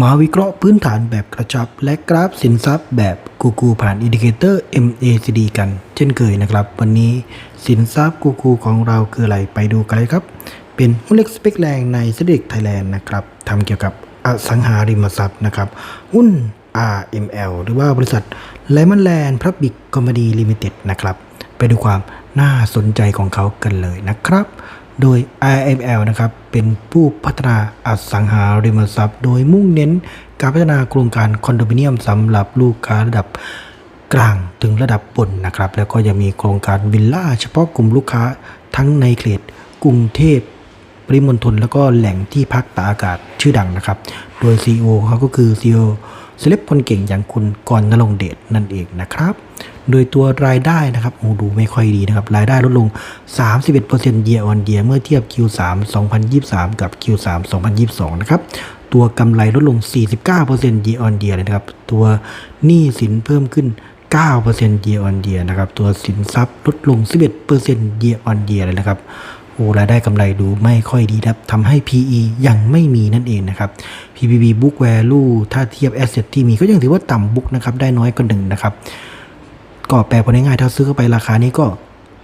มาวิเคราะห์พื้นฐานแบบกระชับ และกราฟสินทรัพย์แบบกูกูผ่านอินดิเคเตอร์ MACD กัน เช่นเคยนะครับ วันนี้สินทรัพย์กูกูของเราคืออะไรไปดูกันเลยครับ เป็นหุ้นเล็กสเปคแรงในเซดิกไทยแลนด์นะครับทำเกี่ยวกับอสังหาริมทรัพย์นะครับ หุ้น RML หรือว่าบริษัทไลมันแลนด์พับบิกคอมพานีลิมิเต็ดนะครับ ไปดูความน่าสนใจของเขากันเลยนะครับ โดย IML นะครับเป็นผู้พัฒนาอสังหาริมทรัพย์ โดยมุ่งเน้นการพัฒนาโครงการคอนโดมิเนียมสำหรับลูกค้าระดับกลางถึงระดับบนนะครับ แล้วก็ยังมีโครงการวิลล่าเฉพาะกลุ่มลูกค้าทั้งในเขตกรุงเทพปริมณฑลแล้วก็แหล่งที่พักตากอากาศชื่อดังนะครับ โดย CEO เขาก็คือ CEO เซเลบคนเก่งอย่างคุณกรณ์นรงเดชนั่นเองนะครับ โดยตัวรายได้นะครับโอ้ดูไม่ค่อยดีนะครับ รายได้ลดลง 31% year on year เมื่อเทียบ Q3 2023 กับ Q3 2022 นะครับ ตัวกำไรลดลง 49% year on year เลยนะครับ ตัวหนี้สินเพิ่มขึ้น9% year on year นะครับ ตัวสินทรัพย์ลดลง 11% year on year เลยนะครับ โอ้รายได้กำไรดูไม่ค่อยดีนะครับทำให้ PE ยังไม่มีนั่นเองนะครับ PBB book value ถ้าเทียบ asset ที่มีก็ยังถือว่าต่ำ book นะครับได้น้อยกว่าหนึ่งนะครับก็แปลผลง่ายๆถ้าซื้อเข้าไปราคานี้ก็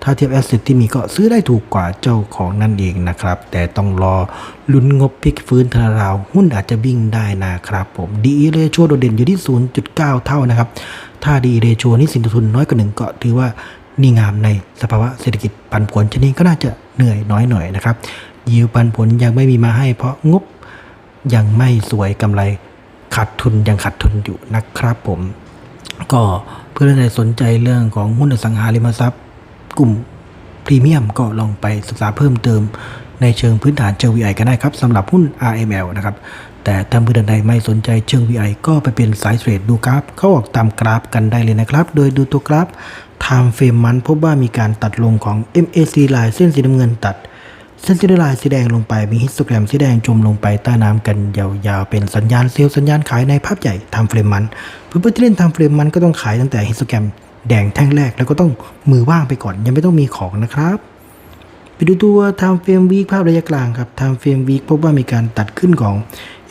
ถ้าเทียบ asset ที่มีก็ซื้อได้ถูกกว่าเจ้าของนั่นเองนะครับ แต่ต้องรอลุ้นงบพลิกฟื้นทาราว หุ้นอาจจะวิ่งได้นะครับผม DE ratio โดดเด่นอยู่ที่ 0.9 เท่านะครับ ถ้า DE ratio นี่สินทุนน้อยกว่าหนึ่งก็ถือว่านี่งามในสภาวะเศรษฐกิจปันผลชนิดก็น่าจะ เหนื่อยน้อยหน่อยนะครับ ยิวปันผลยังไม่มีมาให้เพราะงบยังไม่สวยกำไรขาดทุนยังขาดทุนอยู่นะครับผม ก็เพื่อนๆใดสนใจเรื่องของหุ้นอสังหาริมทรัพย์ กลุ่มพรีเมียมก็ลองไปศึกษาเพิ่มเติมในเชิงพื้นฐานเชิง VI กันได้ครับสำหรับหุ้น RML นะครับ แต่ถ้าเพื่อนๆใดไม่สนใจเชิง VI ก็ไปเป็นสายเทรดดูกราฟ เขาออกตามกราฟกันได้เลยนะครับ โดยดูตัวกราฟ Time Frame มันพบว่ามีการตัดลงของ MAC line เส้นสีน้ำเงินตัด เส้นสีลายสีแดงลงไปมีฮิสโตแกรมสีแดงจมลงไปใต้น้ำกันยาวๆ เป็นสัญญาณเซลล์สัญญาณขายในภาพใหญ่ทำเฟรมมันเพื่อนๆที่เล่นทำเฟรมมันก็ต้องขายตั้งแต่ฮิสโตแกรมแดงแท่งแรกแล้วก็ต้องมือว่างไปก่อน ยังไม่ต้องมีของนะครับไปดูตัว Time Frame Week ภาพระยะกลางครับ Time Frame Week พบว่ามีการตัดขึ้นของ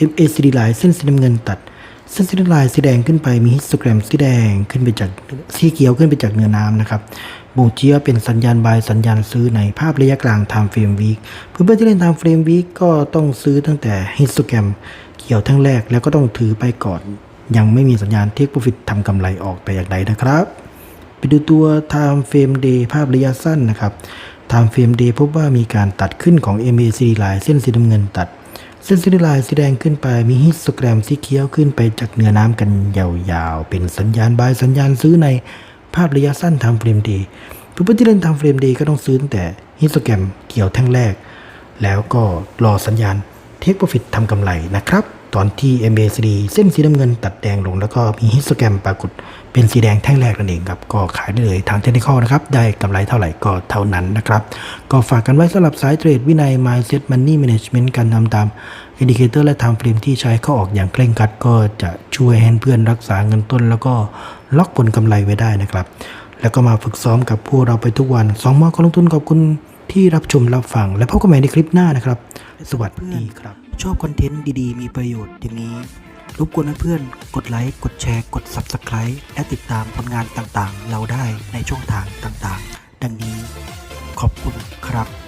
MACD line เส้นสีน้ำเงินตัด เส้นสีน้ำลายสีแดงขึ้นไปมีฮิสโตแกรมสีแดงขึ้นไปจากสีเขียวขึ้นไปจากเนื้อน้ำนะครับบ่งชี้ว่าเป็นสัญญาณบายสัญญาณซื้อในภาพระยะกลาง Time Frame Week เพื่อนๆที่เล่น Time Frame Week ก็ต้องซื้อตั้งแต่ฮิสโตแกรมเขียวทั้งแรกแล้วก็ต้องถือไปก่อน ยังไม่มีสัญญาณ Take Profit ทำกำไรออกแต่อย่างใดนะครับไปดูตัว Time Frame Day ภาพระยะสั้นนะครับ Time Frame Day พบว่ามีการตัดขึ้นของ MACD line เส้นสีน้ำเงินตัด เส้นสีลายสีแดงขึ้นไปมีฮิสโตแกรมสีเขียวขึ้นไปจากเนื้อน้ำกันยาวๆ เป็นสัญญาณบายสัญญาณซื้อในภาพระยะสั้นทำเฟรมดีเพื่อนที่เล่นทำเฟรมดีก็ต้องซื้อตั้งแต่ฮิสโตแกรมเขียวแท่งแรก แล้วก็รอสัญญาณเทคโปรฟิตทำกำไรนะครับ ตอนที่ MACD เส้นสีน้ำเงินตัดแดงลง แล้วก็มีฮิสโตแกรมปรากฏเป็นสีแดงแท่งแรกนั่นเองครับ ก็ขายได้เลยทางเทคนิคนะครับ ได้กำไรเท่าไหร่ก็เท่านั้นนะครับ ก็ฝากกันไว้สำหรับสายเทรดวินัย Mindset Money Management การทำตามอินดิเคเตอร์และทำเฟรมที่ใช้เข้าออกอย่างเคร่งครัด ก็จะช่วยให้เพื่อนรักษาเงินต้น แล้วก็ล็อกผลกำไรไว้ได้นะครับแล้วก็มาฝึกซ้อมกับพวกเราไปทุกวันสองมอการลงทุนขอบคุณที่รับชมรับฟัง และพบกันใหม่ในคลิปหน้านะครับ สวัสดีครับ ชอบคอนเทนต์ดีๆ มีประโยชน์อย่างนี้ รบกวนเพื่อนๆ กดไลค์ กดแชร์ กด Subscribe และติดตามผลงานต่างๆ เราได้ในช่องทางต่างๆ ดังนี้ ขอบคุณครับ